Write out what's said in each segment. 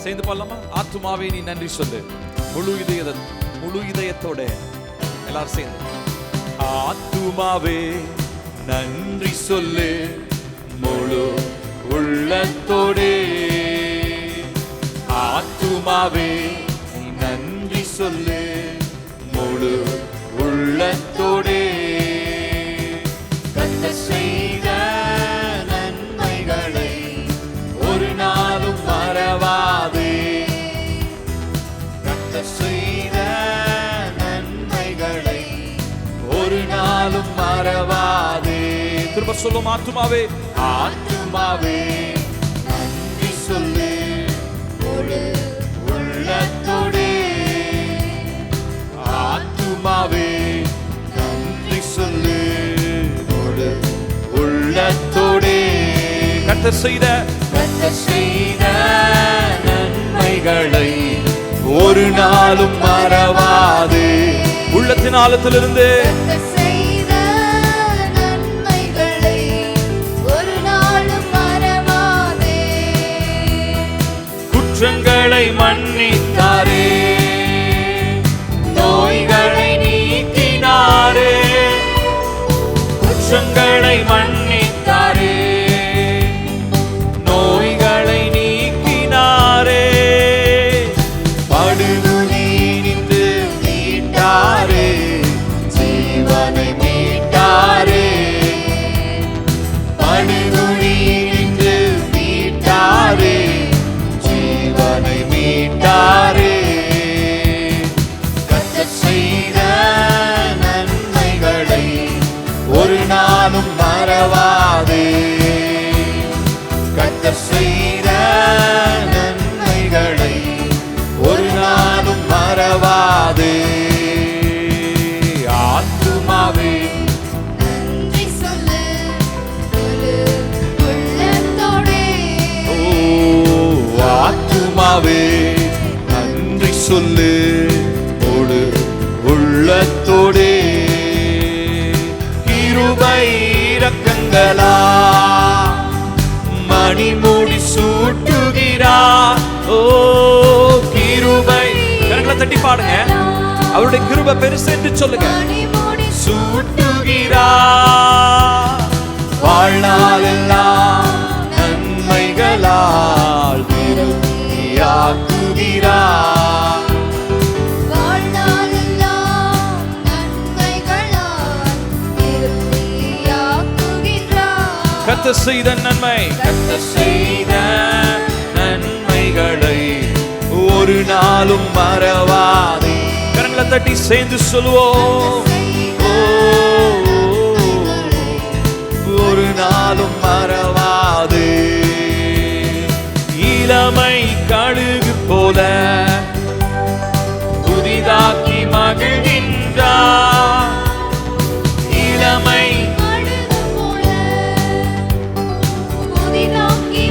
சேர்ந்து பாடலாமா ஆத்துமாவே நீ நன்றி சொல்லு. முழு இதய முழு இதயத்தோட எல்லாரும் சேர்ந்து. ஆத்துமாவே நன்றி சொல்லு. முழு உள்ளத்தோடே. ஆத்துமாவே நீ நன்றி சொல்லு. முழு உள்ள செய்த நன்மைகளை ஒரு நாளும் மறவாதே. திரும்ப சொல்லும் ஆத்துமாவே. ஆத்துமாவே. நன்றி சொல்லு. ஒரு உள்ளத்தோடு. ஆத்துமாவே. நன்றி சொல்லு. ஒரு உள்ளத்தோடு. கத்த செய்த கத்த செய்த மறவாது. உள்ளத்தின் ஆழத்திலிருந்து நாளும் மறவாதே மணிமூடி சூட்டுகிறா. ஓ கிருபை. கரங்களை தட்டி பாடுங்க. அவருடைய கிருபை பெருசு என்று சொல்லுங்க. மணிமுடி சூட்டுகிறா. வாழ்நாளெல்லாம் நன்மைகளால் திருப்தியாக்குகிறா கத்த செய்த நன்மை. கத்த செய்த நன்மைகளை ஒரு நாளும் மறவாதே. கரங்களை தட்டி சேர்ந்து சொல்லுவோம். ஒரு நாளும் மறவாதே.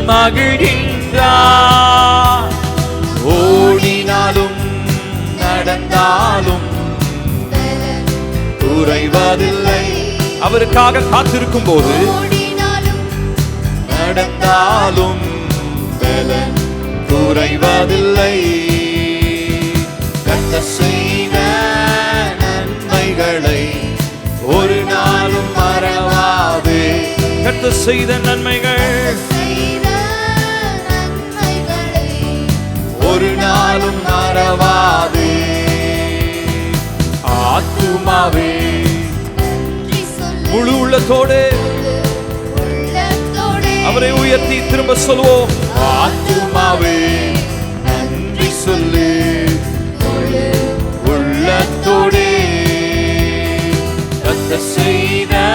மகிழ்கின்றார் ஓடினாலும் நடந்தாலும் குறைவதில்லை. அவருக்காக காத்திருக்கும் போது நடந்தாலும் பலன் குறைவதில்லை. கத்த செய்த நன்மைகளை ஒரு நாளும் மறவாது. கத்த செய்த நன்மைகளை ஒரு நாளும் மறவாதே. ஆத்துமாவே. முழு உள்ளத்தோடு. அவரை உயர்த்தி திரும்ப சொல்வோம் ஆத்துமாவே. நன்றி சொல்லு. முழு உள்ளத்தோடே செய்த